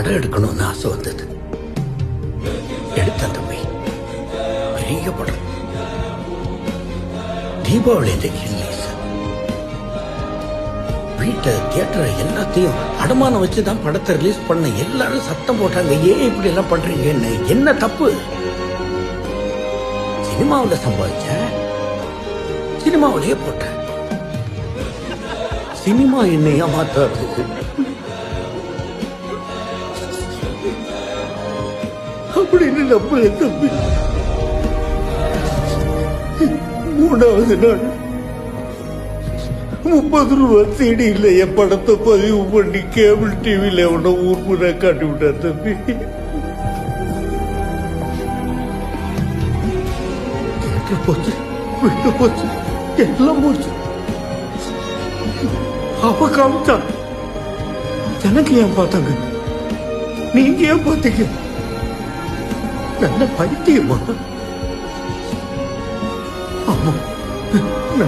படம் எடுக்கணும்னு ஆசை வந்தது. எடுத்தேன் தம்பி பெரிய படம். தீபாவளி அன்னைக்கு ரிலீஸ் வீட்டை தியேட்டரை எல்லாத்தையும் அடமானம் வச்சு தான் படத்தை ரிலீஸ் பண்ண எல்லாரும் சத்தம் போட்டாங்க. ஏன் இப்படி எல்லாம் பண்றீங்கன்னு? என்ன தப்பு? சினிமாவில் சம்பாதிச்சேன் சினிமாவிலேயே போட்டேன் சினிமா என்னையா மாத்தாது அப்படின்னு நம்புறேன் தம்பி மூணாவது நாள். முப்பது ரூபா தேடியில் என் படத்தை பதிவு பண்ணி கேபிள் டிவியில உன்னை ஊர் முறை காட்டி விட்டார் தம்பி. போச்சு? வீட்டு போச்சு. எல்லாம் போச்சு. அவ காமிச்சான். எனக்கு ஏன் பார்த்தாங்க? நீங்க ஏன் பார்த்தீங்க? Nó phải chịu hả? Ờ, mà